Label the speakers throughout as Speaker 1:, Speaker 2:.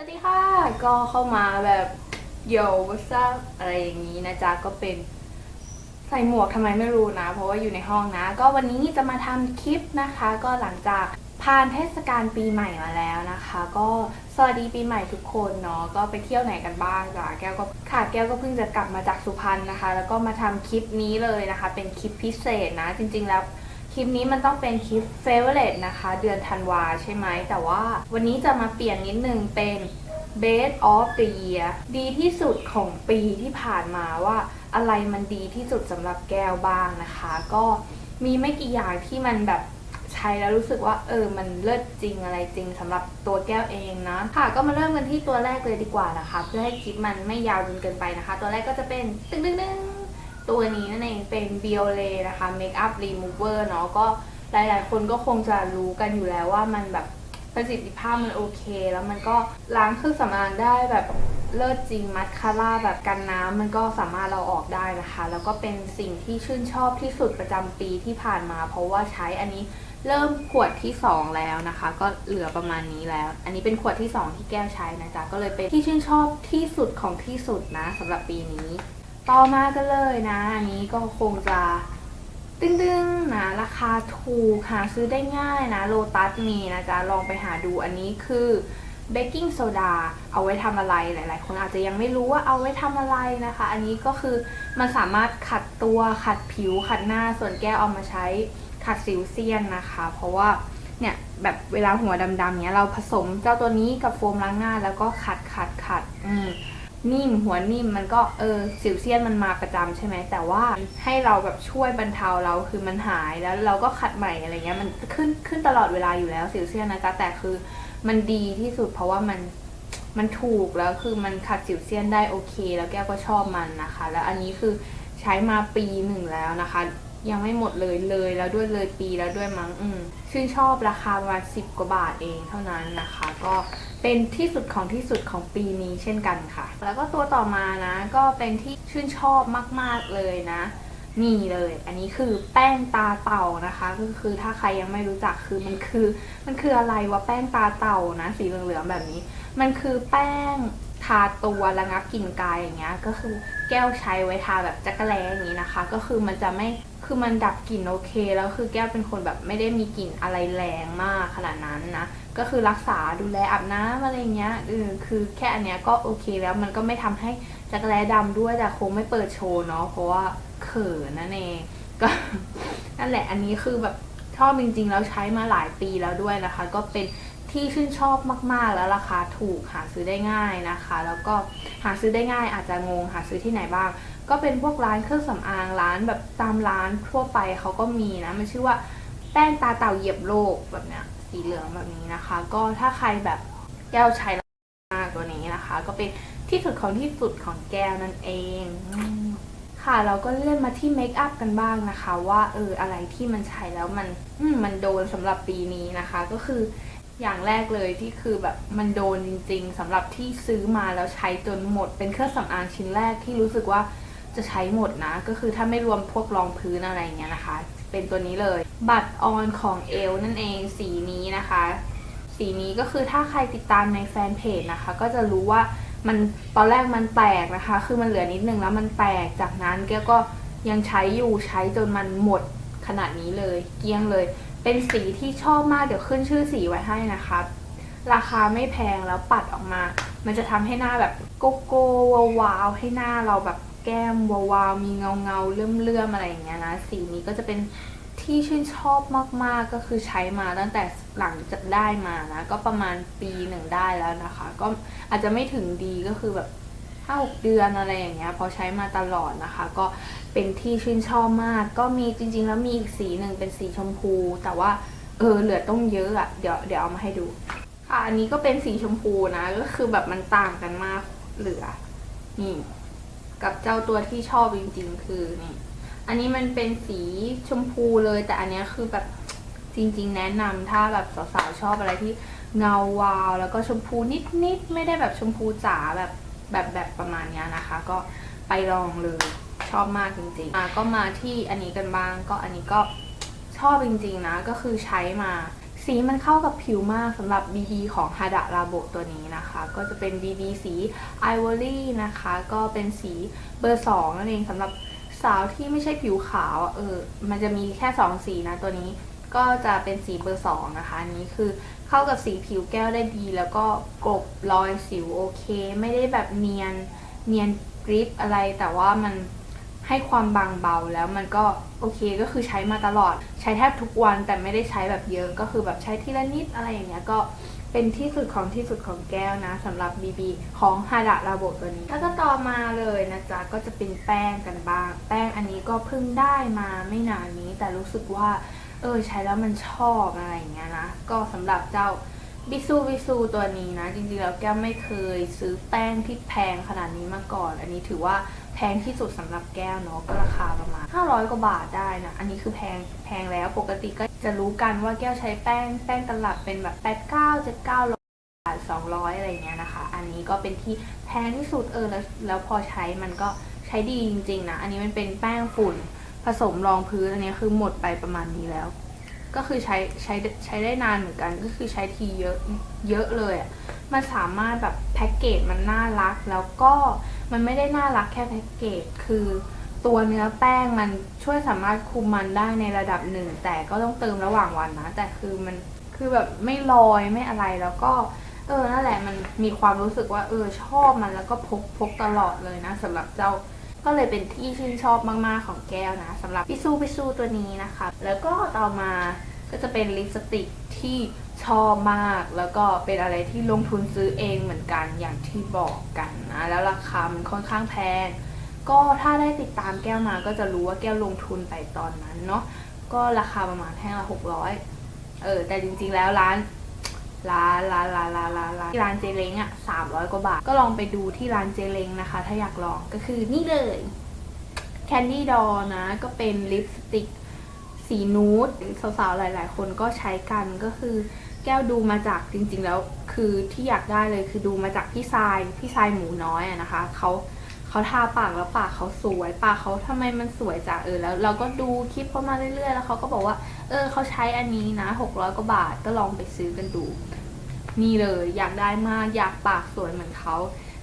Speaker 1: สวัสดีค่ะ ก็เข้ามาแบบโยวซับอะไรอย่างนี้นะจ๊ะ ก็เป็นใส่หมวกทำไมไม่รู้นะ เพราะว่าอยู่ในห้องนะ ก็วันนี้จะมาทำคลิปนะคะ ก็หลังจากผ่านเทศกาลปีใหม่มาแล้วนะคะ ก็สวัสดีปีใหม่ทุกคนเนาะก็ไปเที่ยวไหนกันบ้างจ้ะแก้วก็ค่ะแก้วก็เพิ่งจะกลับมาจากสุพรรณนะคะ แล้วก็มาทำคลิปนี้เลยนะคะ เป็นคลิปพิเศษนะ จริง ๆ แล้ว คลิปนี้มันต้องเป็นคลิป favorite นะคะ เดือนธันวาใช่ไหม แต่ว่าวันนี้จะมาเปลี่ยนนิดนึงเป็น best of the year ดีที่สุดของปีที่ผ่านมาว่าอะไรมันดีที่สุดสำหรับแก้วบ้างนะคะ ก็มีไม่กี่อย่างที่มันแบบใช้แล้วรู้สึกว่าเออมันเลิศจริงอะไรจริงสำหรับตัวแก้วเองนะค่ะก็มาเริ่มกันที่ตัวแรกเลยดีกว่านะคะ เพื่อให้คลิปมันไม่ยาวจนเกินไปนะคะ ตัวแรกก็จะเป็นตึ้งตึ้งตึ้ง ตัวนี้นั่นเองเป็น Biore นะคะ Makeup Remover เนาะก็หลาย ๆ คนก็คงจะรู้กันอยู่แล้วว่ามันแบบประสิทธิภาพมันโอเค แล้วมันก็ล้างเครื่องสำอางได้แบบเลิศจริงมัสคาร่าแบบกันน้ำมันก็สามารถเราออกได้นะคะ แล้วก็เป็นสิ่งที่ชื่นชอบที่สุดประจำปีที่ผ่านมา เพราะว่าใช้อันนี้เริ่มขวดที่ 2 แล้วนะคะ ก็เหลือประมาณนี้แล้ว อันนี้เป็นขวดที่ 2 ที่แก้วใช้นะจ๊ะก็เลยเป็นที่ชื่นชอบที่สุดของที่สุดนะสำหรับปีนี้ ต่อมากันเลยนะ อันนี้ก็คงจะตึ้งๆนะราคาถูกหาซื้อได้ง่ายนะโลตัสมีนะจ๊ะลองไปหาดูอันนี้คือเบกกิ้งโซดาเอาไว้ทำอะไรหลาย ๆ คนอาจจะยังไม่รู้ว่าเอาไว้ทำอะไรนะคะ อันนี้ก็คือมันสามารถขัดตัวขัดผิวขัดหน้าส่วนแก้วเอามาใช้ขัดสิวเซียนนะคะ เพราะว่าเนี่ยแบบเวลาหัวดำๆเนี้ยเราผสมเจ้าตัวนี้กับโฟมล้างหน้าแล้วก็ขัดขัดขัดอืม นิ่มหัวนิ่มมันก็เออสิวเซียนมันมาประจำใช่ไหมแต่ว่าให้เราแบบช่วยบรรเทาเราคือมันหายแล้วเราก็ขัดใหม่อะไรเงี้ยมันขึ้นขึ้นตลอดเวลาอยู่แล้วสิวเซียนนะจ๊ะแต่คือมันดีที่สุดเพราะว่ามันมันถูกแล้วคือมันขัดสิวเซียนได้โอเค แล้วแก้วก็ชอบมันนะคะ แล้วอันนี้คือใช้มาปีหนึ่งแล้วนะคะ ยังไม่หมดเลยเลยแล้วด้วยเลยปีแล้วด้วยมั้งอืมชื่นชอบราคาประมาณสิบกว่าบาทเองเท่านั้นนะคะ ก็ เป็นที่สุดของที่สุดของปีนี้เช่นกันค่ะ แล้วก็ตัวต่อมานะ ก็เป็นที่ชื่นชอบมาก ๆ เลยนะ นี่เลย อันนี้คือแป้งตาเต่านะคะ ก็คือถ้าใครยังไม่รู้จักคือมันคือ มันคืออะไรวะแป้งตาเต่านะ สีเหลืองๆแบบนี้ มันคือแป้งทาตัวระงับกลิ่นกายอย่างเงี้ย ก็คือแก้วใช้ไว้ทาแบบจักรแลอย่างนี้นะคะ ก็คือมันจะไม่คือมันดับกลิ่นโอเค แล้วคือแก้วเป็นคนแบบไม่ได้มีกลิ่นอะไรแรงมากขนาดนั้นนะ ก็คือรักษาดูแลอาบน้ำอะไรเงี้ยเออคือแค่อันเนี้ยก็โอเคแล้วมันก็ไม่ทำให้จักรแลดำด้วยแต่คงไม่เปิดโชว์เนาะเพราะว่าเขินนั่นเองก็นั่นแหละอันนี้คือแบบชอบจริงๆแล้วใช้มาหลายปีแล้วด้วยนะคะ ก็เป็นที่ชื่นชอบมากๆแล้วราคาถูกหาซื้อได้ง่ายนะคะ แล้วก็หาซื้อได้ง่ายอาจจะงงหาซื้อที่ไหนบ้าง ก็เป็นพวกร้านเครื่องสำอางร้านแบบตามร้านทั่วไปเขาก็มีนะมันชื่อว่าแป้งตาเต่าเหยียบโลกแบบเนี้ย สีเหลืองแบบนี้นะคะ ก็ถ้าใครแบบแก้วใช้มากตัวนี้นะคะ ก็เป็นที่สุดของที่สุดของแก้วนั่นเองค่ะเราก็เลื่อนมาที่เมคอัพกันบ้างนะคะ ว่าเอออะไรที่มันใช้แล้วมันมมันโดนสำหรับปีนี้นะคะ ก็คืออย่างแรกเลยที่คือแบบมันโดนจริง ๆสำหรับที่ซื้อมาแล้วใช้จนหมดเป็นเครื่องสำอางชิ้นแรกที่รู้สึกว่า จะใช้หมดนะ ก็คือถ้าไม่รวมพวกรองพื้นอะไรเงี้ยนะคะ เป็นตัวนี้เลย บัตรออนของเอลนั่นเองสีนี้นะคะ สีนี้ก็คือถ้าใครติดตามในแฟนเพจนะคะ ก็จะรู้ว่ามันตอนแรกมันแตกนะคะ คือมันเหลือนิดนึงแล้วมันแตกจากนั้นแกก็ยังใช้อยู่ใช้จนมันหมดขนาดนี้เลย เกลี้ยงเลย เป็นสีที่ชอบมากเดี๋ยวขึ้นชื่อสีไว้ให้นะคะราคาไม่แพงแล้วปัดออกมา มันจะทำให้หน้าแบบโกโก้วาวให้หน้าเราแบบ แก้มวาวๆมีเงาเงาเลื่อมเลื่อมๆอะไรอย่างเงี้ยนะ สีนี้ก็จะเป็นที่ชื่นชอบมากๆก็คือใช้มาตั้งแต่หลังจากได้มานะ ก็ประมาณปีหนึ่งได้แล้วนะคะ ก็อาจจะไม่ถึงดีก็คือแบบห้าหกเดือนอะไรอย่างเงี้ยพอใช้มาตลอดนะคะ ก็เป็นที่ชื่นชอบมาก ก็มีจริง ๆ แล้วมีอีกสีหนึ่งเป็นสีชมพู แต่ว่าเออเหลือต้องเยอะอะ่ะเดี๋ยวเดี๋ยวเอามาให้ดูค่ะอันนี้ก็เป็นสีชมพูนะ ก็คือแบบมันต่างกันมากเหลือนี่ กับเจ้าตัวที่ชอบจริงๆ คือนี่อันนี้มันเป็นสีชมพูเลย แต่อันนี้คือแบบจริง ๆ แนะนำถ้าแบบสาวๆชอบอะไรที่เงาวาว แล้วก็ชมพูนิดๆไม่ได้แบบชมพูจ๋าแบบแบบแบบประมาณนี้นะคะ ก็ไปลองเลยชอบมากจริงๆอะก็มาที่อันนี้กันบ้าง ก็อันนี้ก็ชอบจริงๆนะก็คือใช้มา สีมันเข้ากับผิวมากสำหรับ BB ของฮาดะราโบตัวนี้นะคะ ก็จะเป็น BB สี Ivory นะคะ ก็เป็นสีเบอร์ 2 นั่นเองสำหรับสาวที่ไม่ใช่ผิวขาวเออมันจะมีแค่ 2 สีนะตัวนี้ก็จะเป็นสีเบอร์ 2 นะคะนนี้คือเข้ากับสีผิวแก้วได้ดี แล้วก็กลบรอยสิวโอเค ไม่ได้แบบเนียนเนียนกริปอะไรแต่ว่ามัน ให้ความบางเบาแล้วมันก็โอเคก็คือใช้มาตลอด ใช้แทบทุกวันแต่ไม่ได้ใช้แบบเยอะก็คือแบบใช้ทีละนิดอะไรอย่างเงี้ยก็เป็นที่สุดของที่สุดของแก้วนะสำหรับ BB ของฮาดะราโบตัวนี้ แล้วก็ต่อมาเลยนะจ๊ะ ก็จะเป็นแป้งกันบ้าง แป้งอันนี้ก็เพิ่งได้มาไม่นานนี้แต่รู้สึกว่า เออใช้แล้วมันชอบอะไรอย่างเงี้ยนะ ก็สำหรับเจ้าบิซูบิซูตัวนี้นะ จริงๆแล้วแก้วไม่เคยซื้อแป้งที่แพงขนาดนี้มาก่อน อันนี้ถือว่า แพงที่สุดสำหรับแก้วเนาะก็ราคาประมาณ 500 กว่าบาทได้นะ อันนี้คือแพงแพงแล้วปกติก็จะรู้กันว่าแก้วใช้แป้งแป้งตลับเป็นแบบ 89 79บาท200 อะไรอย่างเงี้ยนะคะ อันนี้ก็เป็นที่แพงที่สุดเออแล้วแล้วพอใช้มันก็ใช้ดีจริงๆนะ อันนี้มันเป็นแป้งฝุ่นผสมรองพื้นอันนี้คือหมดไปประมาณนี้แล้ว ก็คือใช้ใช้ใช้ได้นานเหมือนกัน ก็คือใช้ทีเยอะเยอะเลยอะ มันสามารถแบบแพ็กเกจมันน่ารัก แล้วก็มันไม่ได้น่ารักแค่แพ็กเกจคือตัวเนื้อแป้งมันช่วยสามารถคุมมันได้ในระดับหนึ่ง แต่ก็ต้องเติมระหว่างวันนะ แต่คือมันคือแบบไม่ลอยไม่อะไรแล้วก็ เออนั่นแหละมันมีความรู้สึกว่าเออชอบมันแล้วก็พกพกตลอดเลยนะสำหรับเจ้าก็เลยเป็นที่ชื่นชอบมากๆของแก้วนะสำหรับพิซูพิซูตัวนี้นะคะ แล้วก็ต่อมาก็จะเป็นลิปสติกที่ ชอบมากแล้วก็เป็นอะไรที่ลงทุนซื้อเองเหมือนกันอย่างที่บอกกันนะแล้วราคามันค่อนข้างแพง ก็ถ้าได้ติดตามแก้วมาก็จะรู้ว่าแก้วลงทุนไปตอนนั้นเนาะก็ราคาประมาณแท่งละหกร้อยเออแต่จริงๆแล้วร้านร้านร้านร้านร้านร้านร้านร้านเจเล้งอะสามร้อยกว่าบาท ก็ลองไปดูที่ร้านเจเล้งนะคะ ถ้าอยากลองก็คือนี่เลย Candy d o l นะ ก็เป็นลิปสติกสีนูดสาวๆ หลายๆ คนก็ใช้กันก็คือ แก้วดูมาจากจริง ๆ แล้วคือที่อยากได้เลยคือดูมาจากพี่ทรายพี่ทรายหมูน้อยอะนะคะเขาเขาทาปากแล้วปากเขาสวยปากเขาทำไมมันสวยจังเออแล้ว เราก็ดูคลิปเขามาเรื่อยๆ แล้วเขาก็บอกว่า เออเขาใช้อันนี้นะ600กว่าบาทก็ลองไปซื้อกันดู นี่เลยอยากได้มากอยากปากสวยเหมือนเขา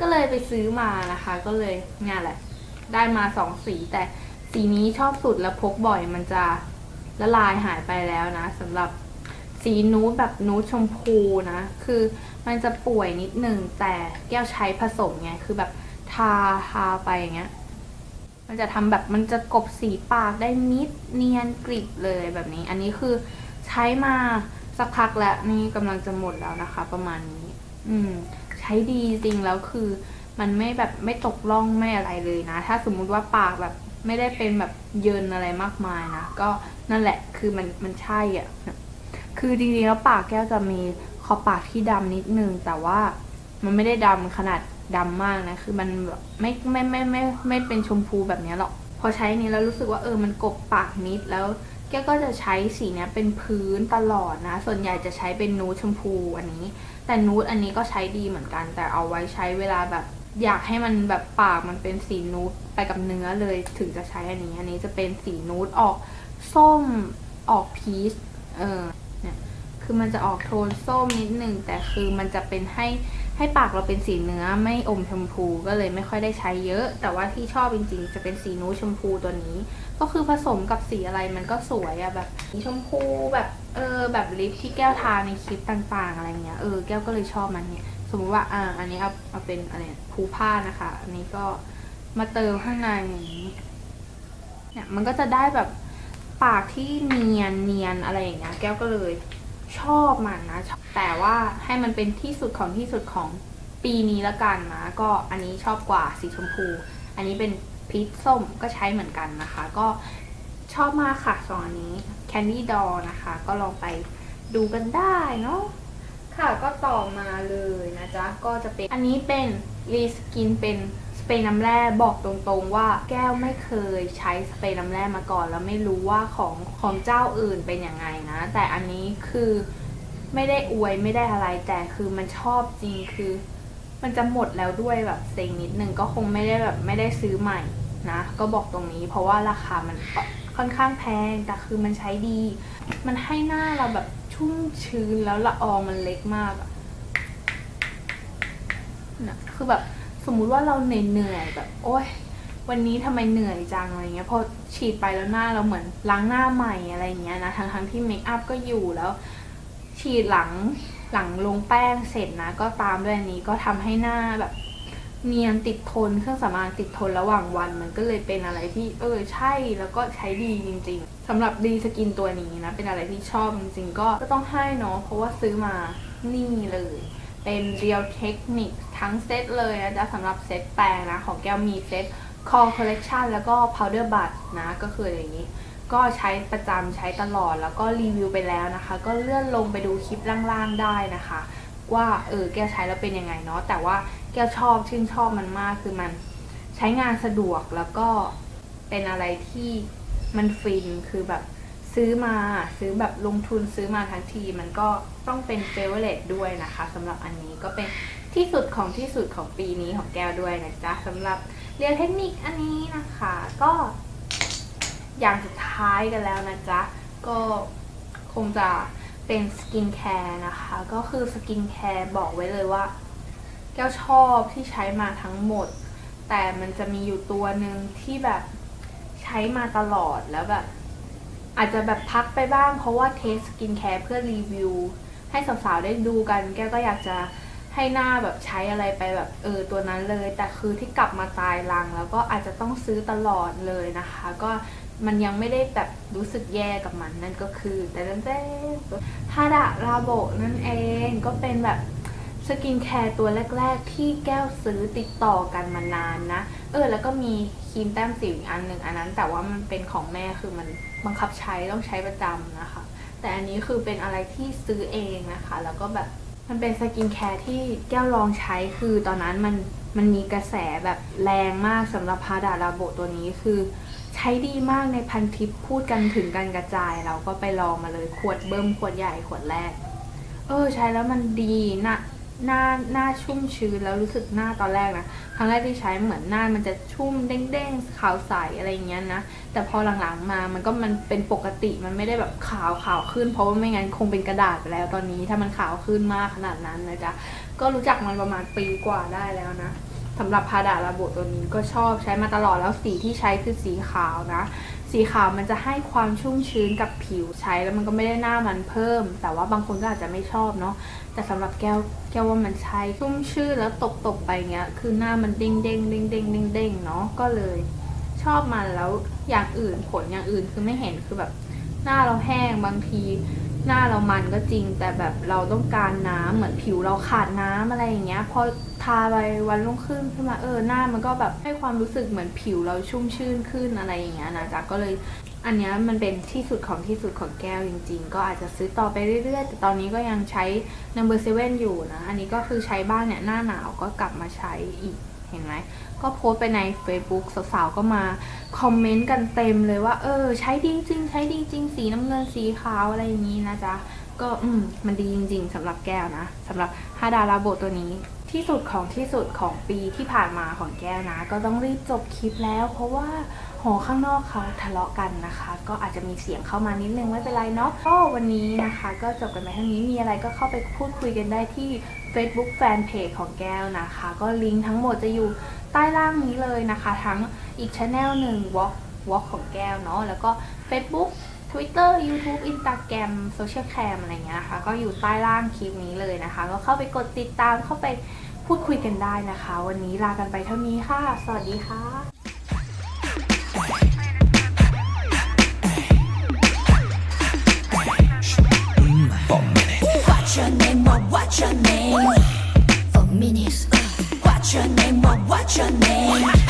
Speaker 1: ก็เลยไปซื้อมานะคะ ก็เลยงานแหละ ได้มาสองสีแต่สีนี้ชอบสุดแล้วพกบ่อยมันจะละลายหายไปแล้วนะสำหรับ สีนูดแบบนูดชมพูนะ คือมันจะป่วยนิดนึงแต่แก้วใช้ผสมไง คือแบบทาทาไปอย่างเงี้ย มันจะทำแบบมันจะกบสีปากได้นิดเนียนกริบเลยแบบนี้ อันนี้คือใช้มาสักพักแล้วนี่กำลังจะหมดแล้วนะคะ ประมาณนี้ อืม ใช้ดีจริงแล้วคือ มันไม่แบบไม่ตกล่องไม่อะไรเลยนะ ถ้าสมมุติว่าปากแบบไม่ได้เป็นแบบเยินอะไรมากมายนะ ก็นั่นแหละคือมันมันใช่อะ คือจริงๆแล้วปากแก้วจะมีขอบปากที่ดำนิดนึง แต่ว่ามันไม่ได้ดำขนาดดำมากนะ คือมันแบบไม่ไม่ไม่ไม่ไม่เป็นชมพูแบบนี้หรอก พอใช้นี้แล้วรู้สึกว่าเออมันกบปากนิดแล้วแก้วก็จะใช้สีนี้เป็นพื้นตลอดนะ ส่วนใหญ่จะใช้เป็นนูดชมพูอันนี้ แต่นูดอันนี้ก็ใช้ดีเหมือนกัน แต่เอาไว้ใช้เวลาแบบอยากให้มันแบบปากมันเป็นสีนูดไปกับเนื้อเลยถึงจะใช้อันนี้ อันนี้จะเป็นสีนูดออกส้มออกพีชเออ คือมันจะออกโทนส้มนิดนึง แต่คือมันจะเป็นให้ให้ปากเราเป็นสีเนื้อไม่อมชมพูก็เลยไม่ค่อยได้ใช้เยอะ แต่ว่าที่ชอบจริงๆ จะเป็นสีนูดชมพูตัวนี้ ก็คือผสมกับสีอะไรมันก็สวยอะแบบสีชมพูแบบเออแบบลิปที่แก้วทาในคลิปต่างๆ อะไรเงี้ยเออแก้วก็เลยชอบมันเนี่ยสมมติว่าอ่าอันนี้เอาเอาเป็นอะไรภูผ้านะคะ อันนี้ก็มาเติมข้างในอย่างนี้เนี่ยมันก็จะได้แบบปากที่เนียนเนียนอะไรอย่างเงี้ยแก้วก็เลย ชอบมันนะ แต่ว่าให้มันเป็นที่สุดของที่สุดของปีนี้ละกันนะ ก็อันนี้ชอบกว่าสีชมพู อันนี้เป็นพีชส้มก็ใช้เหมือนกันนะคะ ก็ชอบมากค่ะสองอันนี้ Candy Doll นะคะ ก็ลองไปดูกันได้เนาะค่ะก็ต่อมาเลยนะจ๊ะ ก็จะเป็นอันนี้เป็นรีสกินเป็น เปรย์น้ำแร่บอกตรงๆว่าแก้วไม่เคยใช้สเปรย์น้ำแร่มาก่อน แล้วไม่รู้ว่าของของเจ้าอื่นเป็นยังไงนะ แต่อันนี้คือไม่ได้อวยไม่ได้อะไรแต่คือมันชอบจริงคือ มันจะหมดแล้วด้วยแบบเซ็งนิดนึงก็คงไม่ได้แบบไม่ได้ซื้อใหม่นะ ก็บอกตรงนี้เพราะว่าราคามันค่อนข้างแพงแต่คือมันใช้ดี มันให้หน้าเราแบบชุ่มชื้นแล้วละอองมันเล็กมากอะนะคือแบบ สมมุติว่าเราเหนื่อยๆแบบ โอ๊ยวันนี้ทำไมเหนื่อยจังอะไรเงี้ยพอฉีดไปแล้วหน้าเราเหมือนล้างหน้าใหม่อะไรเงี้ยนะทั้งทั้งที่เมคอัพก็อยู่แล้ว ฉีดหลังหลังลงแป้งเสร็จนะ ก็ตามด้วยอันนี้ก็ทำให้หน้าแบบเนียนติดทนเครื่องสำอางติดทนระหว่างวันมันก็เลยเป็นอะไรที่เออใช่แล้วก็ใช้ดีจริง ๆสำหรับดีสกินตัวนี้นะ เป็นอะไรที่ชอบจริงๆ ก็ก็ต้องให้เนาะเพราะว่าซื้อมานี่เลย เป็นเรียวเทคนิคทั้งเซตเลยนะจ๊ะสำหรับเซตแปรงนะ ของแก้วมีเซต Core Collection แล้วก็ Powder Bud นะ ก็คืออย่างนี้ ก็ใช้ประจำใช้ตลอดแล้วก็รีวิวไปแล้วนะคะ ก็เลื่อนลงไปดูคลิปล่างๆได้นะคะ ว่าเออแก้วใช้แล้วเป็นยังไงเนาะแต่ว่าแก้วชอบชื่นชอบมันมากคือมันใช้งานสะดวกแล้วก็เป็นอะไรที่มันฟินคือแบบ ซื้อมาซื้อแบบลงทุนซื้อมาทั้งที มันก็ต้องเป็นเฟเวอร์เรตด้วยนะคะสำหรับอันนี้ก็เป็นที่สุดของที่สุดของปีนี้ของแก้วด้วยนะจ๊ะสำหรับเรียนเทคนิคอันนี้นะคะ ก็อย่างสุดท้ายกันแล้วนะจ๊ะ ก็คงจะเป็นสกินแคร์นะคะ ก็คือสกินแคร์บอกไว้เลยว่า แก้วชอบที่ใช้มาทั้งหมด แต่มันจะมีอยู่ตัวหนึ่งที่แบบใช้มาตลอดแล้วแบบ อาจจะแบบพักไปบ้าง เพราะว่าเทสสกินแคร์เพื่อรีวิว ให้สาวๆได้ดูกัน แก้วก็อยากจะให้หน้าแบบใช้อะไรไปแบบเออตัวนั้นเลย แต่คือที่กลับมาตายรัง แล้วก็อาจจะต้องซื้อตลอดเลยนะคะ ก็มันยังไม่ได้แบบรู้สึกแย่กับมันนั่นก็คือ แต่ตั้งแต่ฮาดะราโบนั่นเองก็เป็นแบบ สกินแคร์ตัวแรก ๆ ที่แก้วซื้อติดต่อกันมานานนะ เออ แล้วก็มีครีมแต้มสิวอีกอันหนึ่งอันนั้น แต่ว่ามันเป็นของแม่คือมันบังคับใช้ต้องใช้ประจำนะคะ แต่อันนี้คือเป็นอะไรที่ซื้อเองนะคะ แล้วก็แบบมันเป็นสกินแคร์ที่แก้วลองใช้คือตอนนั้นมันมันมีกระแสแบบแรงมากสำหรับพาดาลาโบตัวนี้คือใช้ดีมากในพันทิปพูดกันถึงกันกระจาย เราก็ไปลองมาเลยขวดเบิ่มขวดใหญ่ขวดแรก เออ ใช้แล้วมันดีน้า หน้าหน้าชุ่มชื้นแล้วรู้สึกหน้าตอนแรกนะครั้งแรกที่ใช้เหมือนหน้ามันจะชุ่มเด้งๆขาวใสอะไรอย่างเงี้ยนะแต่พอหลังๆมามันก็มันเป็นปกติมันไม่ได้แบบขาวขาวขึ้น เพราะว่าไม่งั้นคงเป็นกระดาษไปแล้วตอนนี้ถ้ามันขาวขึ้นมากขนาดนั้นนะจ๊ะก็รู้จักมันประมาณปีกว่าได้แล้วนะสำหรับพาดาลาโบตัวนี้ก็ชอบใช้มาตลอดแล้วสีที่ใช้คือสีขาวนะ สีขาวมันจะให้ความชุ่มชื้นกับผิวใช้แล้วมันก็ไม่ได้หน้ามันเพิ่ม แต่ว่าบางคนก็อาจจะไม่ชอบเนาะแต่สำหรับแก้วแก้วว่ามันใช้ชุ่มชื้นแล้วตกตกไปเงี้ยคือหน้ามันเด้งเด้งเด้งเด้งเด้งเด้งเนาะก็เลย ชอบมันแล้วอย่างอื่นผลอย่างอื่นคือไม่เห็นคือแบบหน้าเราแห้งบางที หน้าเรามันก็จริง แต่แบบเราต้องการน้ำเหมือนผิวเราขาดน้ำอะไรอย่างเงี้ยพอทาไปวันรุ่งขึ้นขึ้นมาเออหน้ามันก็แบบให้ความรู้สึกเหมือนผิวเราชุ่มชื่นขึ้นอะไรอย่างเงี้ยนะจ๊ะก็เลยอันเนี้ยมันเป็นที่สุดของที่สุดของแก้วจริง ๆ ก็อาจจะซื้อต่อไปเรื่อยๆ แต่ตอนนี้ก็ยังใช้ number seven อยู่นะ อันนี้ก็คือใช้บ้างเนี่ยหน้าหนาวก็กลับมาใช้อีก เห็นไหมก็โพสไปใน Facebook สาวๆก็มาคอมเมนต์กันเต็มเลยว่า เออ ใช้ดีจริงใช้ดีจริงสีน้ำเงินสีขาวอะไรอย่างนี้นะจ๊ะ ก็อืมมันดีจริง ๆสำหรับแก้วนะสำหรับฮาดาราโบตัวนี้ที่สุดของที่สุดของปีที่ผ่านมาของแก้วนะ ก็ต้องรีบจบคลิปแล้ว เพราะว่า หอข้างนอกเขาทะเลาะกันนะคะ ก็อาจจะมีเสียงเข้ามานิดนึงไม่เป็นไรเนาะก็วันนี้นะคะ ก็จบกันไปเท่านี้มีอะไรก็เข้าไปพูดคุยกันได้ที่ Facebook Fanpage ของแก้วนะคะ ก็ลิงก์ทั้งหมดจะอยู่ใต้ล่างนี้เลยนะคะ ทั้งอีกช anel หนึ่ง Walk Walk ของแก้วเนาะแล้วก็ Facebook Twitter YouTube Instagram Social Cam อะไรเงี้ยนะคะ ก็อยู่ใต้ล่างคลิปนี้เลยนะคะ ก็เข้าไปกดติดตามเข้าไปพูดคุยกันได้นะคะ วันนี้ลากันไปเท่านี้ค่ะ สวัสดีค่ะ
Speaker 2: your name?